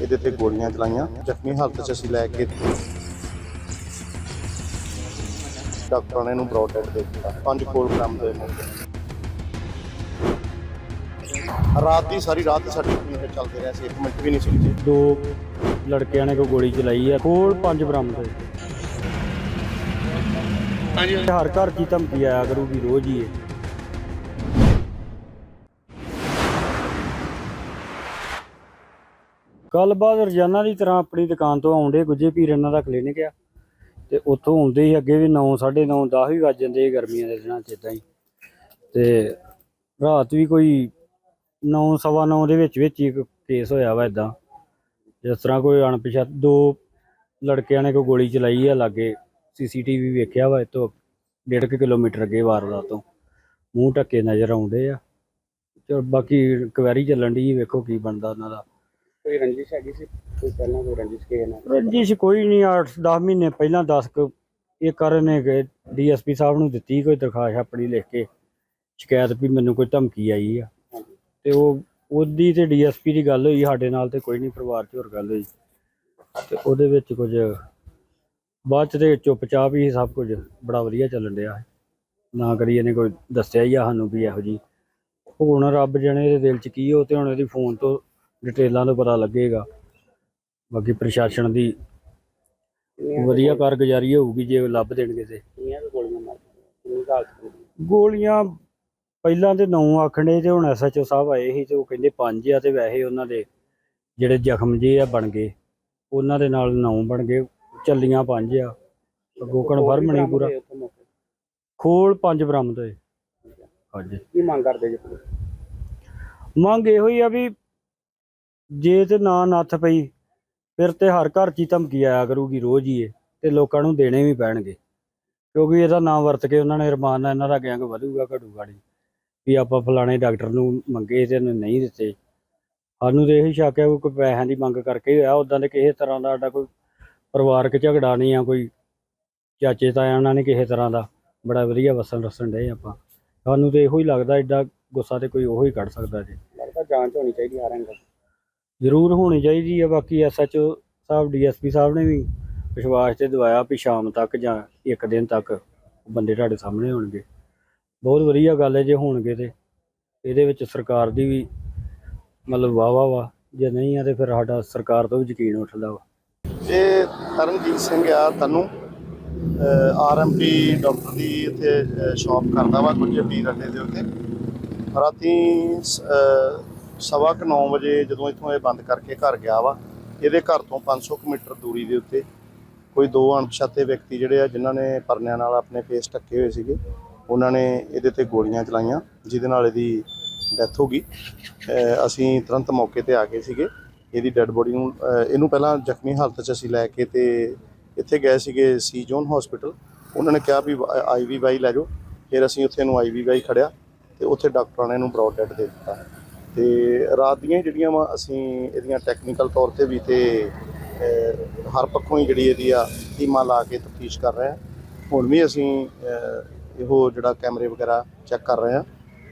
ਇਹਦੇ ਤੇ ਗੋਲੀਆਂ ਚਲਾਈਆਂ। ਜ਼ਖਮੀ ਹਾਲਤ 'ਚ ਅਸੀਂ ਲੈ ਕੇ ਡਾਕਟਰਾਂ ਨੇ ਇਹਨੂੰ ਬਰੌਡ ਡੈਡ ਦੇ ਦਿੱਤਾ। ਪੰਜ ਕੋਲ ਗ੍ਰਾਮ ਦੇ ਰਾਤ ਦੀ ਸਾਰੀ ਰਾਤ ਸਾਡੀ ਟੀਮ ਚੱਲਦੇ ਰਹੇ ਸੀ। ਇੱਕ ਮਿੰਟ ਵੀ ਨਹੀਂ ਸੁੱਤੇ ਦੋ ਲੜਕਿਆਂ ਨੇ ਕੋਈ ਗੋਲੀ ਚਲਾਈ ਆ। ਕੋਲ ਪੰਜ ਬਰਾਮਦ ਹੋਏ। ਹਾਂਜੀ। ਹਰ ਘਰ ਕੀ ਧਮਕੀ ਆਇਆ ਕਰੂਗੀ ਰੋਜ਼ ਹੀ ਇਹ। ਕੱਲ ਬਾਅਦ ਰੋਜ਼ਾਨਾ ਦੀ ਤਰ੍ਹਾਂ ਆਪਣੀ ਦੁਕਾਨ ਤੋਂ ਆਉਂਦੇ ਗੁੱਜੇ ਪੀਰ ਇਹਨਾਂ ਦਾ ਕਲੀਨਿਕ ਆ। ਤੇ ਉੱਥੋਂ ਆਉਂਦੇ ਹੀ ਅੱਗੇ ਵੀ 9 9:30 10 ਵੀ ਵੱਜ ਜਾਂਦੇ ਸੀ ਗਰਮੀਆਂ ਦੇ ਦਿਨਾਂ 'ਚ ਇਦਾਂ ਹੀ। ਤੇ ਰਾਤ ਵੀ ਕੋਈ 9 ਸਵਾ 9 ਦੇ ਵਿੱਚ ਵਿੱਚ ਹੀ ਇੱਕ ਕੇਸ ਹੋਇਆ ਵਾ ਇਦਾਂ ਜਿਸ ਤਰ੍ਹਾਂ ਕੋਈ ਅਣਪਛਾਤ, ਦੋ ਲੜਕਿਆਂ ਨੇ ਕੋਈ ਗੋਲੀ ਚਲਾਈ ਆ ਲਾਗੇ, ਸੀਸੀਟੀਵੀ ਵੇਖਿਆ ਵਾ ਇਤੋਂ ਡੇਢ ਕੁ ਕਿਲੋਮੀਟਰ ਅੱਗੇ ਵਾਰਦਾਤ ਤੋਂ। ਮੂੰਹ ਢੱਕੇ ਨਜ਼ਰ ਆਉਂਦੇ ਆ। ਚਲ ਬਾਕੀ ਕੁਐਰੀ ਚੱਲਣ ਦੀ ਵੇਖੋ ਕੀ ਬਣਦਾ ਉਹਨਾਂ ਦਾ। ਕੋਈ ਰੰਜਿਸ਼ ਹੈਗੀ ਸੀ? ਕੋਈ ਪਹਿਲਾਂ ਕੋਈ ਰੰਜਿਸ਼ ਕਿਸੇ ਨਾਲ? ਰੰਜਿਸ਼ ਕੋਈ ਨਹੀਂ 8-10 ਮਹੀਨੇ ਪਹਿਲਾਂ 10 ਕੁ ਇਹ ਕਰਨ ਨੇ ਕਿ ਡੀਐਸਪੀ ਸਾਹਿਬ ਨੂੰ ਦਿੱਤੀ ਕੋਈ ਦਰਖਾਸਤ ਆਪਣੀ ਲਿਖ ਕੇ। ਸ਼ਿਕਾਇਤ ਵੀ ਮੈਨੂੰ ਕੋਈ ਧਮਕੀ ਆਈ ਆ। ਤੇ ਉਹ ਉਹਦੀ ਤੇ ਡੀਐਸਪੀ ਦੀ ਗੱਲ ਹੋਈ ਸਾਡੇ ਨਾਲ ਤੇ ਕੋਈ ਨਹੀਂ ਪਰਿਵਾਰ 'ਚ ਹੋਰ ਗੱਲ ਹੋਈ। ਤੇ ਉਹਦੇ ਵਿੱਚ ਕੁਝ ਬਾਅਦ 'ਚ ਤੇ ਚੁੱਪਚਾਪ ਹੀ ਸਭ ਕੁਝ ਬੜਾ ਵਧੀਆ ਚੱਲਣ ਡਿਆ। ਹੈ ਨਾ ਕਰੀ ਇਹਨੇ ਕੋਈ ਦੱਸਿਆ ਹੀ ਆ ਸਾਨੂੰ ਵੀ ਇਹੋ ਜੀ ਹੁਣ ਰੱਬ ਜਾਣੇ ਇਹਦੇ ਦਿਲ 'ਚ ਕੀ ਹੋ ਤੇ ਹੁਣ ਇਹਦੀ ਫੋਨ ਤੋਂ ਡਿਟੇਲਾਂ ਤੋਂ ਪਤਾ ਲੱਗੇਗਾ। ਬਾਕੀ ਪ੍ਰਸ਼ਾਸਨ ਦੀ ਵਧੀਆ ਕਾਰਗੁਜ਼ਾਰੀ ਹੋਊਗੀ ਜੇ ਲੱਭ ਦੇਣਗੇ ਤੇ। ਗੋਲੀਆਂ ਪਹਿਲਾਂ ਤੇ ਨੌ ਆਖਣੇ ਤੇ ਹੁਣ ਐਸਐਚਓ ਸਾਹਿਬ ਆਏ ਸੀ ਤੇ ਉਹ ਕਹਿੰਦੇ ਪੰਜ ਆ ਤੇ ਵੈਸੇ ਉਹਨਾਂ ਦੇ ਜਿਹੜੇ ਜ਼ਖਮ ਜੇ ਆ ਬਣ ਗਏ। ਉਹਨਾਂ ਦੇ ਨਾਲ ਨੌ ਬਣ ਗਏ ਚੱਲੀਆਂ ਪੰਜ ਆ। ਅੱਗੋਂ ਕਨਫਰਮ ਨਹੀਂ ਪੂਰਾ। ਖੋਲ ਪੰਜ ਬਰਾਮਦ ਹੋਏ। ਹਾਂਜੀ। ਕੀ ਮੰਗ ਕਰਦੇ ਜੀ? ਮੰਗ ਇਹੋ ਹੀ ਆ ਵੀ ਜੇ ਤੇ ਨਾ ਨੱਥ ਪਈ, ਫਿਰ ਤੇ ਹਰ ਘਰ 'ਚ ਹੀ ਧਮਕੀ ਆਇਆ ਕਰੂਗੀ ਰੋਜ਼ ਹੀ ਇਹ, ਤੇ ਲੋਕਾਂ ਨੂੰ ਦੇਣੇ ਵੀ ਪੈਣਗੇ। ਕਿਉਂਕਿ ਇਹਦਾ ਨਾਂ ਵਰਤ ਕੇ ਉਹਨਾਂ ਨੇ ਰਮਾਨ ਨਾਲ ਇਹਨਾਂ ਦਾ ਗੈਂਗ ਵਧੂਗਾ, ਘਟੂਗਾ ਨਹੀਂ। ਵੀ ਆਪਾਂ ਫਲਾਣੇ ਡਾਕਟਰ ਨੂੰ ਮੰਗੇ ਤੇ ਇਹਨੇ ਨਹੀਂ ਦਿੱਤੇ। ਸਾਨੂੰ ਤੇ ਇਹੀ ਸ਼ੱਕ ਹੈ ਕਿ ਕੋਈ ਪੈਸਿਆਂ ਦੀ ਮੰਗ ਕਰਕੇ ਹੋਇਆ ਉਦਾਂ ਦੇ ਕਿਸੇ ਤਰ੍ਹਾਂ ਦਾ ਸਾਡਾ ਕੋਈ ਪਰਿਵਾਰਕ ਝਗੜਾ ਨਹੀਂ ਆ, ਕੋਈ ਚਾਚੇ ਤਾਇਆਂ ਉਹਨਾਂ ਨੇ ਕਿਸੇ ਤਰ੍ਹਾਂ ਦਾ। ਬੜਾ ਵਧੀਆ ਵਸਣ ਰਸਣ ਡਏ ਆਪਾਂ। ਸਾਨੂੰ ਤੇ ਇਹੋ ਹੀ ਲੱਗਦਾ ਐਡਾ ਗੁੱਸਾ ਤੇ ਕੋਈ ਉਹੋ ਹੀ ਕੱਢ ਸਕਦਾ ਜੀ। ਲੱਗਦਾ ਜਾਂਚ ਹੋਣੀ ਚਾਹੀਦੀ ਆ ਰੰਗ ਜ਼ਰੂਰ ਹੋਣੀ ਚਾਹੀਦੀ ਆ, ਬਾਕੀ ਐਸਐਚਓ ਸਾਹਿਬ ਡੀਐਸਪੀ ਸਾਹਿਬ ਨੇ ਵੀ ਵਿਸ਼ਵਾਸ ਤੇ ਦਵਾਇਆ ਵੀ ਸ਼ਾਮ ਤੱਕ ਜਾਂ ਇੱਕ ਦਿਨ ਤੱਕ ਬੰਦੇ ਤੁਹਾਡੇ ਸਾਹਮਣੇ ਹੋਣਗੇ। ਬਹੁਤ ਵਧੀਆ ਗੱਲ ਹੈ ਜੇ ਹੋਣਗੇ ਤੇ। ਇਹਦੇ ਵਿੱਚ ਸਰਕਾਰ ਦੀ ਵੀ ਮਤਲਬ ਵਾਹ ਵਾਹ ਵਾ, ਜੇ ਨਹੀਂ ਆ ਤੇ ਫਿਰ ਸਾਡਾ ਸਰਕਾਰ ਤੋਂ ਵੀ ਯਕੀਨ ਉੱਠਦਾ ਵਾ। ਇਹ ਤਰਨਜੀਤ ਸਿੰਘ ਆ, ਤਨੂੰ ਆਰਐਮਪੀ ਡਾਕਟਰ ਦੀ ਇੱਥੇ ਸ਼ਾਪ ਕਰਦਾ ਵਾ ਕੁਝ ਪੀਰ ਅੱਡੇ ਦੇ ਉੱਤੇ। ਰਾਤੀ ਸਵਾ ਕੁ 9 ਵਜੇ ਜਦੋਂ ਇੱਥੋਂ ਇਹ ਬੰਦ ਕਰਕੇ ਘਰ ਗਿਆ ਵਾ, ਇਹਦੇ ਘਰ ਤੋਂ 500 ਕੁ ਮੀਟਰ ਦੂਰੀ ਦੇ ਉੱਤੇ ਕੋਈ ਦੋ ਅਣਪਛਾਤੇ ਵਿਅਕਤੀ ਜਿਹੜੇ ਆ, ਜਿਨ੍ਹਾਂ ਨੇ ਪਰਨਿਆਂ ਨਾਲ ਆਪਣੇ ਫੇਸ ਢੱਕੇ ਹੋਏ ਸੀਗੇ, ਉਹਨਾਂ ਨੇ ਇਹਦੇ ਤੇ ਗੋਲੀਆਂ ਚਲਾਈਆਂ, ਜਿਹਦੇ ਨਾਲ ਇਹਦੀ ਡੈਥ ਹੋ ਗਈ। ਅਸੀਂ ਤੁਰੰਤ ਮੌਕੇ ਤੇ ਆ ਗਏ ਸੀਗੇ। ਇਹਦੀ ਡੈੱਡ ਬੋਡੀ ਨੂੰ ਇਹਨੂੰ ਪਹਿਲਾਂ ਜ਼ਖਮੀ ਹਾਲਤ 'ਚ ਅਸੀਂ ਲੈ ਕੇ ਤੇ ਇੱਥੇ ਗਏ ਸੀਗੇ ਸੀ ਜ਼ੋਨ ਹਸਪੀਟਲ ਉਹਨਾਂ ਨੇ ਕਿਹਾ ਵੀ ਆਈਵੀ ਵਾਈ ਲੈ ਜਾਓ। ਫਿਰ ਅਸੀਂ ਉੱਥੇ ਨੂੰ ਆਈਵੀ ਵਾਈ ਖੜਿਆ ਤੇ ਉੱਥੇ ਡਾਕਟਰਾਂ ਨੇ ਇਹਨੂੰ ਬਰੌਡ ਡੈਡ ਦੇ ਦਿੱਤਾ। ਤੇ ਰਾਤ ਦੀਆਂ ਜਿਹੜੀਆਂ ਵਾ ਅਸੀਂ ਇਹਦੀਆਂ ਟੈਕਨੀਕਲ ਤੌਰ ਤੇ ਵੀ ਤੇ ਹਰ ਪੱਖੋਂ ਹੀ ਜਿਹੜੀ ਇਹਦੀ ਆ ਟੀਮਾਂ ਲਾ ਕੇ ਤਫਤੀਸ਼ ਕਰ ਰਹੇ ਹਾਂ ਹੁਣ ਵੀ ਅਸੀਂ ਇਹੋ ਜਿਹੜਾ ਕੈਮਰੇ ਵਗੈਰਾ ਚੈੱਕ ਕਰ ਰਹੇ ਹਾਂ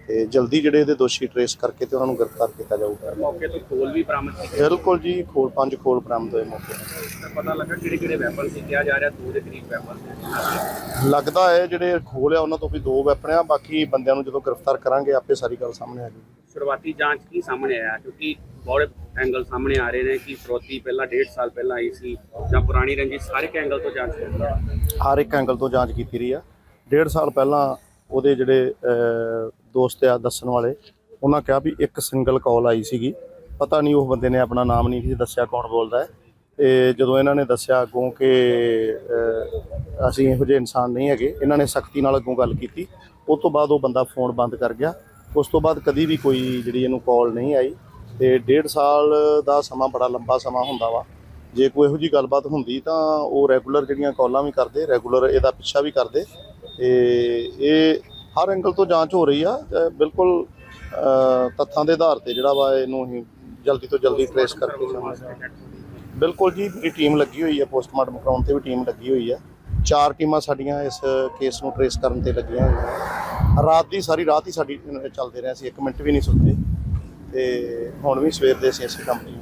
ਤੇ ਜਲਦੀ ਜਿਹੜੇ ਇਹਦੇ ਦੋਸ਼ੀ ਟਰੇਸ ਕਰਕੇ ਤੇ ਉਹਨਾਂ ਨੂੰ ਗ੍ਰਿਫਤਾਰ ਕੀਤਾ ਜਾਊਗਾ। ਮੌਕੇ ਤੋਂ ਖੋਲ ਵੀ ਬਰਾਮਦ ਕੀਤੇ ਬਿਲਕੁਲ ਜੀ ਖੋਲ ਪੰਜ ਖੋਲ ਬਰਾਮਦ ਹੋਏ ਮੌਕੇ ਤੇ। ਪਤਾ ਲੱਗਾ ਕਿਹੜੇ ਕਿਹੜੇ ਵੈਪਨ ਸੀ ਕਿਹਾ ਜਾ ਰਿਹਾ ਦੋ ਦੇ ਕਰੀਬ ਵੈਪਨ ਲੱਗਦਾ ਹੈ ਜਿਹੜੇ ਖੋਲ ਆ ਉਹਨਾਂ ਤੋਂ ਵੀ ਦੋ ਵੈਪਨ ਆ ਬਾਕੀ ਬੰਦਿਆਂ ਨੂੰ ਜਦੋਂ ਗ੍ਰਿਫਤਾਰ ਕਰਾਂਗੇ ਆਪੇ ਸਾਰੀ ਗੱਲ ਸਾਹਮਣੇ ਆ ਜਾਊਗੀ। ਸ਼ੁਰੂਆਤੀ ਜਾਂਚ ਕੀ ਸਾਹਮਣੇ ਆਇਆ? ਕਿਉਂਕਿ ਬਹੁਤ ਐਂਗਲ ਸਾਹਮਣੇ ਆ ਰਹੇ ਨੇ ਕਿ ਫਰੋਤੀ ਪਹਿਲਾਂ 1.5 ਸਾਲ ਪਹਿਲਾਂ ਆਈ ਸੀ ਜਾਂ ਪੁਰਾਣੀ ਰੰਜਿਸ਼ ਸਾਰੇ ਇੱਕ ਐਂਗਲ ਤੋਂ ਜਾਂਚ ਹੋਈ ਹਰ ਇੱਕ ਐਂਗਲ ਤੋਂ ਜਾਂਚ ਕੀਤੀ ਰਹੀ ਆ। ਡੇਢ ਸਾਲ ਪਹਿਲਾਂ ਉਹਦੇ ਜਿਹੜੇ ਦੋਸਤ ਆ ਦੱਸਣ ਵਾਲੇ, ਉਹਨਾਂ ਕਿਹਾ ਵੀ ਇੱਕ ਸਿੰਗਲ ਕਾਲ ਆਈ ਸੀਗੀ। ਪਤਾ ਨਹੀਂ ਉਹ ਬੰਦੇ ਨੇ ਆਪਣਾ ਨਾਮ ਨਹੀਂ ਸੀ ਦੱਸਿਆ ਕੌਣ ਬੋਲਦਾ ਹੈ। ਤੇ ਜਦੋਂ ਇਹਨਾਂ ਨੇ ਦੱਸਿਆ ਅੱਗੋਂ ਕਿ ਅਸੀਂ ਇਹੋ ਜਿਹੇ ਇਨਸਾਨ ਨਹੀਂ ਹੈਗੇ, ਇਹਨਾਂ ਨੇ ਸਖਤੀ ਨਾਲ ਅੱਗੋਂ ਗੱਲ ਕੀਤੀ। ਉਸ ਤੋਂ ਬਾਅਦ ਉਹ ਬੰਦਾ ਫੋਨ ਬੰਦ ਕਰ ਗਿਆ। ਉਸ ਤੋਂ ਬਾਅਦ ਕਦੀ ਵੀ ਕੋਈ ਜਿਹੜੀ ਇਹਨੂੰ ਕਾਲ ਨਹੀਂ ਆਈ ਤੇ ਡੇਢ ਸਾਲ ਦਾ ਸਮਾਂ ਬੜਾ ਲੰਬਾ ਸਮਾਂ ਹੁੰਦਾ ਵਾ। ਜੇ ਕੋਈ ਇਹੋ ਜੀ ਗੱਲਬਾਤ ਹੁੰਦੀ ਤਾਂ ਉਹ ਰੈਗੂਲਰ ਜਿਹੜੀਆਂ ਕਾਲਾਂ ਵੀ ਕਰਦੇ ਰੈਗੂਲਰ ਇਹਦਾ ਪਿੱਛਾ ਵੀ ਕਰਦੇ। ਤੇ ਇਹ ਹਰ ਐਂਗਲ ਤੋਂ ਜਾਂਚ ਹੋ ਰਹੀ ਆ ਬਿਲਕੁਲ ਤੱਥਾਂ ਦੇ ਆਧਾਰ ਤੇ ਜਿਹੜਾ ਵਾ ਇਹਨੂੰ ਅਸੀਂ ਜਲਦੀ ਤੋਂ ਜਲਦੀ ਟ੍ਰੇਸ ਕਰਕੇ ਸਾਹਮਣੇ ਬਿਲਕੁਲ ਜੀ, ਮੇਰੀ ਟੀਮ ਲੱਗੀ ਹੋਈ ਹੈ ਪੋਸਟਮਾਰਟਮ ਕਰਾਉਣ ਤੇ ਵੀ ਟੀਮ ਲੱਗੀ ਹੋਈ ਹੈ ਚਾਰ ਟੀਮਾਂ ਸਾਡੀਆਂ ਇਸ ਕੇਸ ਨੂੰ ਟ੍ਰੇਸ ਕਰਨ ਤੇ ਲੱਗੀਆਂ ਹੋਈਆਂ। ਰਾਤ ਦੀ ਸਾਰੀ ਰਾਤ ਹੀ ਸਾਡੀ ਚੱਲਦੇ ਰਹੇ ਸੀ। ਇੱਕ ਮਿੰਟ ਵੀ ਨਹੀਂ ਸੁੱਤੇ ਤੇ ਹੁਣ ਵੀ ਸਵੇਰ ਦੇ ਅਸੀਂ ਇਸੇ ਕੰਮ 'ਤੇ